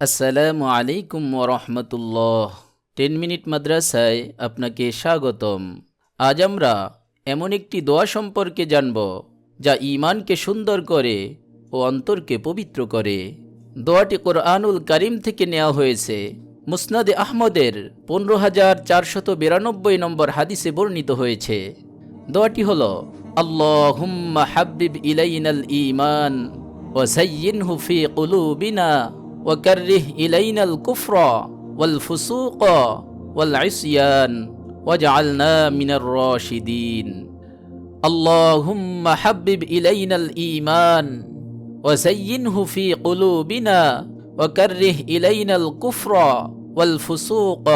আসসালামু আলাইকুম ওরহমতুল্লাহ। টেন মিনিট মাদ্রাসায় আপনাকে স্বাগতম। আজ আমরা এমন একটি দোয়া সম্পর্কে জানব, যা ইমানকে সুন্দর করে ও অন্তরকে পবিত্র করে। দোয়াটি কোরআনুল করিম থেকে নেওয়া হয়েছে। মুসনাদে আহমদের পনেরো হাজার চারশত বিরানব্বই নম্বর হাদিসে বর্ণিত হয়েছে। দোয়াটি হল আল্লাহ হুম্মা ইলাইনাল ইমান ও সাইয়িন হুফি কুলুবিনা في قلوبنا وكره إلينا الكفر والفسوق والعصيان واجعلنا من الراشدين اللهم حبب إلينا الإيمان وزينه في قلوبنا وكره إلينا الكفر والفسوق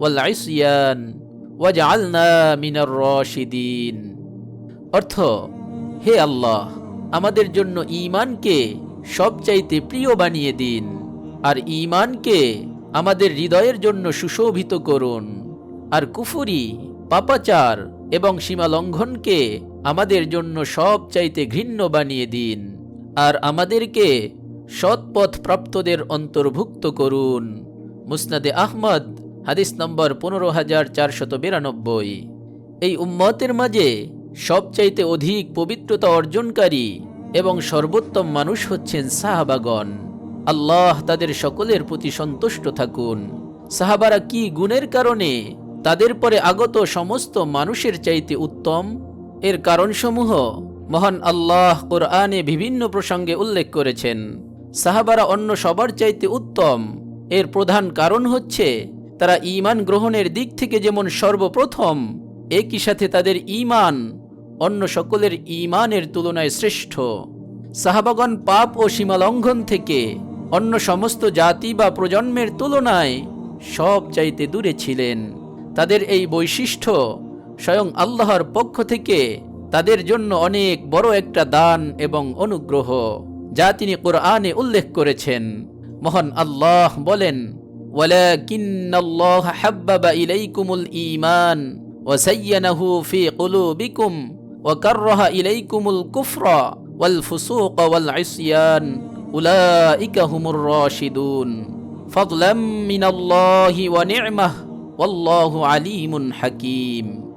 والعصيان واجعلنا من الراشدين অর্থ হে আল্লাহ আমাদের জন্য ঈমানকে সবচাইতে প্রিয় বানিয়ে দিন আর ইমানকে আমাদের হৃদয়ের জন্য সুশোভিত করুন। আর কুফুরি, পাপাচার এবং সীমালঙ্ঘনকে আমাদের জন্য সব চাইতে ঘৃণ্য বানিয়ে দিন। আর আমাদেরকে সৎপথ প্রাপ্তদের অন্তর্ভুক্ত করুন। মুসনাদে আহমদ, হাদিস নম্বর পনেরো হাজার চারশত বিরানব্বই। এই উম্মতের মাঝে সবচাইতে অধিক পবিত্রতা অর্জনকারী এবং সর্বোত্তম মানুষ হচ্ছেন সাহাবাগণ। আল্লাহ তাদের সকলের প্রতি সন্তুষ্ট থাকুন। সাহাবারা কি গুণের কারণে তাদের পরে আগত সমস্ত মানুষের চাইতে উত্তম? এর কারণসমূহ মহান আল্লাহ কোরআনে বিভিন্ন প্রসঙ্গে উল্লেখ করেছেন। সাহাবারা অন্য সবার চাইতে উত্তম। এর প্রধান কারণ হচ্ছে তারা ঈমান গ্রহণের দিক থেকে যেমন সর্বপ্রথম, একই সাথে তাদের ঈমান অন্য সকলের ঈমানের তুলনায় শ্রেষ্ঠ। সাহাবাগণ পাপ ও সীমালঙ্ঘন থেকে অন্য সমস্ত জাতি বা প্রজন্মের তুলনায় সব চাইতে দূরে ছিলেন তাদের এই বৈশিষ্ট্য স্বয়ং আল্লাহর পক্ষ থেকে তাদের জন্য অনেক বড় একটা দান এবং অনুগ্রহ যা তিনি কোরআনে উল্লেখ করেছেন মহান আল্লাহ বলেন ولكن الله حبب إليكم الإيمان وزينه في قلوبكم وكره إليكم الكفر والفسوق والعصيان উলাইকা হুমুর রশিদুন। ফদলাম মিনাল্লাহি ওয়া নি'মাহ, ওয়াল্লাহু আলিমুন হাকিম।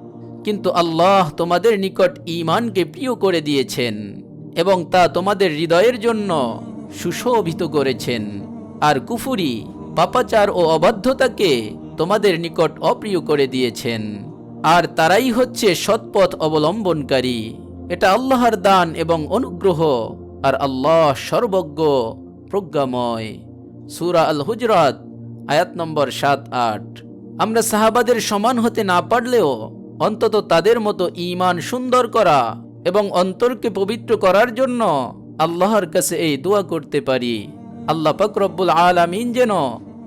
কিন্তু আল্লাহ তোমাদের নিকট ঈমানকে প্রিয় করে দিয়েছেন এবং তা তোমাদের হৃদয়ের জন্য সুশোভিত করেছেন। আর কুফুরি, পাপাচার ও অবাধ্যতাকে তোমাদের নিকট অপ্রিয় করে দিয়েছেন। আর তারাই হচ্ছে সৎপথ অবলম্বনকারী। এটা আল্লাহর দান এবং অনুগ্রহ আর আল্লাহ সর্বজ্ঞ, প্রজ্ঞাময়। সুরা আল হুজরাত আয়াত নম্বর সাত আট। আমরা সাহাবাদের সমান হতে না পারলেও অন্তত তাদের মতো ঈমান সুন্দর করা এবং অন্তরকে পবিত্র করার জন্য আল্লাহর কাছে এই দোয়া করতে পারি। আল্লাহ পাকরব্বুল আলামিন যেন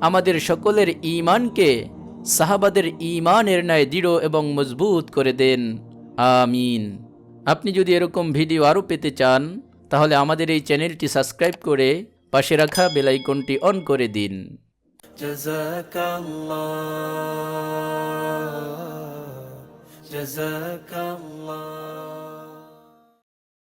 আমাদের সকলের ঈমানকে সাহাবাদের ঈমানের ন্যায় দৃঢ় এবং মজবুত করে দেন। আমিন। আপনি যদি এরকম ভিডিও আরও পেতে চান তাহলে আমাদের এই চ্যানেলটি সাবস্ক্রাইব করে পাশে রাখা বেলাইকনটি অন করে দিন। জাযাকাল্লাহ জাযাকাল্লাহ।